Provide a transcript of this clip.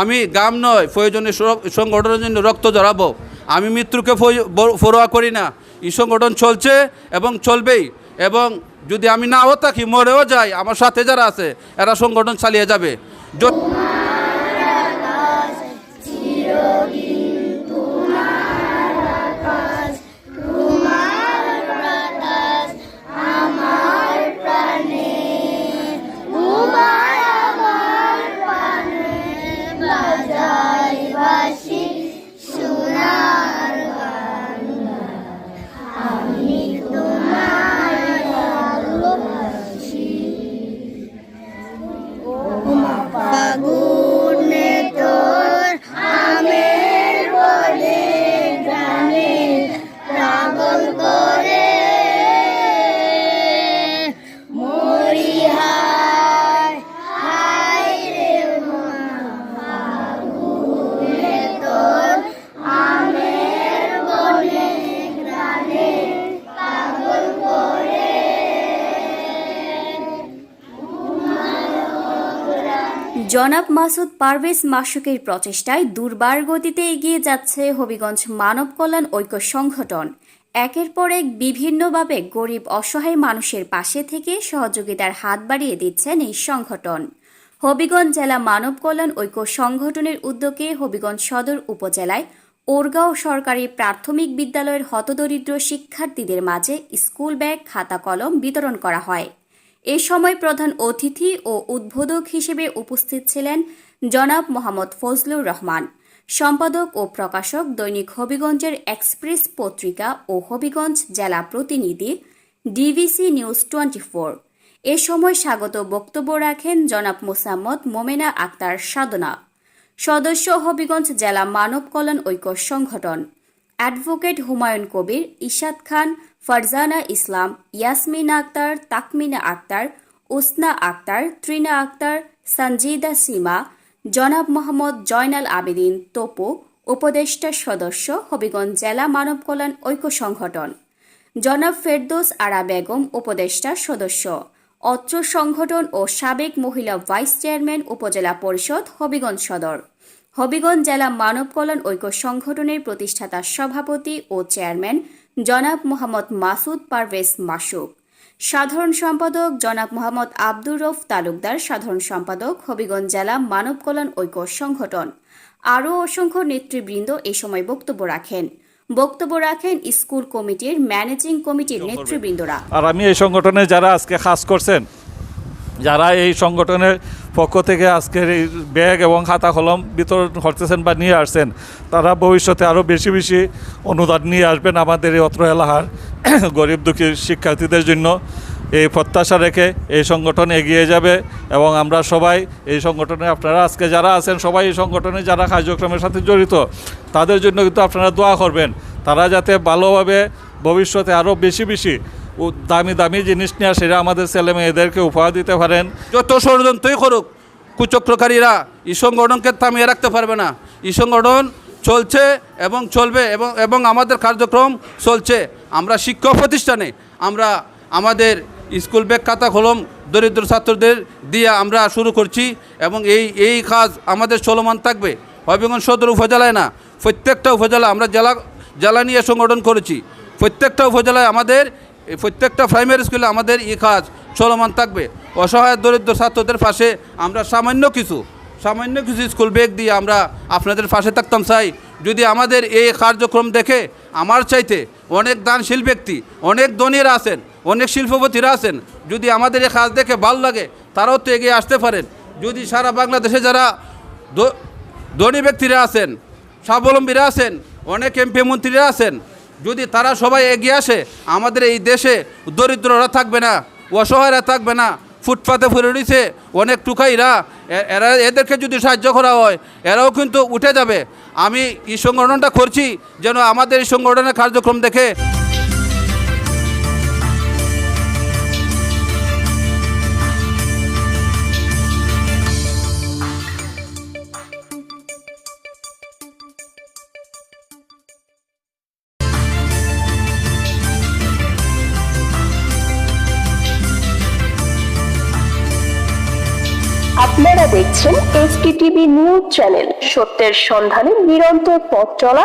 আমি গাম নয় প্রয়োজনে সংগঠনের জন্য রক্ত জড়াবো আমি মৃত্যুকে ফরোয়া করি না। এই সংগঠন চলছে এবং চলবেই। এবং যদি আমি নাও থাকি, মরেও যাই, আমার সাথে যারা আছে, এরা সংগঠন চালিয়ে যাবে। জনাব মাসুদ পারভেজ মাসুকের প্রচেষ্টায় দুর্বার গতিতে এগিয়ে যাচ্ছে হবিগঞ্জ মানব কল্যাণ ঐক্য সংগঠন। একের পর এক বিভিন্নভাবে গরিব, অসহায় মানুষের পাশে থেকে সহযোগিতার হাত বাড়িয়ে দিচ্ছেন এই সংগঠন। হবিগঞ্জ জেলা মানব কল্যাণ ঐক্য সংগঠনের উদ্যোগে হবিগঞ্জ সদর উপজেলায় ওরগাঁও সরকারি প্রাথমিক বিদ্যালয়ের হতদরিদ্র শিক্ষার্থীদের মাঝে স্কুল ব্যাগ, খাতা কলম বিতরণ করা হয়। এ সময় প্রধান অতিথি ও উদ্বোধক হিসেবে উপস্থিত ছিলেন জনাব মোহাম্মদ ফজলুর রহমান, সম্পাদক ও প্রকাশক দৈনিক হবিগঞ্জের এক্সপ্রেস পত্রিকা ও হবিগঞ্জ জেলা প্রতিনিধি ডিভিসি নিউজ টোয়েন্টি ফোর এ সময় স্বাগত বক্তব্য রাখেন জনাব মোসাম্মদ মোমেনা আক্তার সাধনা, সদস্য হবিগঞ্জ জেলা মানব কল্যাণ ঐক্য সংগঠন। অ্যাডভোকেট হুমায়ুন কবির ইশাদ খান, ফারজানা ইসলাম, ইয়াসমিন আক্তার, তাকমিনা আক্তার, উসনা আক্তার, ত্রিনা আক্তার সঞ্জিদা সীমা, জনাব মোহাম্মদ জয়নাল আবেদিন, তোপু, উপদেষ্টা সদস্য, হবিগঞ্জ জেলা মানব কল্যাণ ঐক্য সংগঠন। জনাব ফেরদৌস আরা বেগম, উপদেষ্টা সদস্য। অত্র সংগঠন ও সাবেক মহিলা ভাইস চেয়ারম্যান, উপজেলা পরিষদ, হবিগঞ্জ সদর। হবিগঞ্জ জেলা মানব কল্যাণ ঐক্য সংগঠনের প্রতিষ্ঠাতা সভাপতি ও চেয়ারম্যান জনাব মোহাম্মদ মাসুদ পারভেজ মাসুক। সাধারণ সম্পাদক জনাব মোহাম্মদ আব্দুর রফ তালুকদার সাধারণ সম্পাদক হবিগঞ্জ জেলা মানব কল্যাণ ঐক্য সংগঠন। আরও অসংখ্য নেতৃবৃন্দ এই সময় বক্তব্য রাখেন। বক্তব্য রাখেন স্কুল কমিটির ম্যানেজিং কমিটির নেতৃবৃন্দরা। আর আমি এই সংগঠনে যারা আজকে কাজ করছেন যারা এই সংগঠনের পক্ষ থেকে আজকের এই ব্যাগ এবং খাতা কলম বিতরণ করতেছেন বা নিয়ে আসছেন, তারা ভবিষ্যতে আরও বেশি বেশি অনুদান নিয়ে আসবেন আমাদের এই অত্র এলাকার গরিব দুঃখী শিক্ষার্থীদের জন্য। এই প্রত্যাশা রেখে এই সংগঠন এগিয়ে যাবে এবং আমরা সবাই এই সংগঠনে, আপনারা আজকে যারা আছেন সবাই এই সংগঠনে যারা কার্যক্রমের সাথে জড়িত, তাদের জন্য কিন্তু আপনারা দোয়া করবেন। তারা যাতে ভালোভাবে ভবিষ্যতে আরও বেশি বেশি ও দামি দামি জিনিস নিয়ে সেটা আমাদের ছেলে মেয়েদেরকে উপহার দিতে পারেন। যত ষড়যন্ত্রই করুক, কুচক্রকারীরা এই সংগঠনকে থামিয়ে রাখতে পারবে না। এই সংগঠন চলছে এবং চলবে এবং এবং আমাদের কার্যক্রম চলছে। আমরা শিক্ষক প্রতিষ্ঠানে, আমরা আমাদের স্কুল ব্যাগ, খাতা, কলম, দরিদ্র ছাত্রদের দিয়ে আমরা শুরু করছি এবং এই এই কাজ আমাদের চলমান থাকবে। হবিগঞ্জ সদর উপজেলায় না, প্রত্যেকটা উপজেলা আমরা জেলা জেলা নিয়ে সংগঠন করেছি। প্রত্যেকটা উপজেলায় আমাদের এই প্রত্যেকটা প্রাইমারি স্কুলে আমাদের এই কাজ চলমান থাকবে। অসহায় দরিদ্র ছাত্রদের পাশে আমরা সামান্য কিছু সামান্য কিছু স্কুল ব্যাগ দিয়ে আমরা আপনাদের পাশে থাকতাম চাই যদি আমাদের এই কার্যক্রম দেখে আমার চাইতে অনেক দানশীল ব্যক্তি, অনেক ধনীরা আছেন, অনেক শিল্পপতিরা আছেন, যদি আমাদের এই কাজ দেখে ভালো লাগে, তারাও তো এগিয়ে আসতে পারেন। যদি সারা বাংলাদেশে যারা ধনী ব্যক্তিরা আছেন, স্বাবলম্বীরা আছেন, অনেক এমপি মন্ত্রীরা আছেন যদি তারা সবাই এগিয়ে আসে, আমাদের এই দেশে দরিদ্ররা থাকবে না, অসহায়রা থাকবে না, ফুটপাতে ফুরে রয়েছে অনেক টুকাইরা এরা এদেরকে যদি সাহায্য করা হয়, এরাও কিন্তু উঠে যাবে। আমি এই সংগঠনটা করছি যেন আমাদের এই সংগঠনের কার্যক্রম দেখে আপনারা দেখছেন এসপি টিভি নিউজ চ্যানেল। সত্যের সন্ধানে নিরন্তর পথ চলা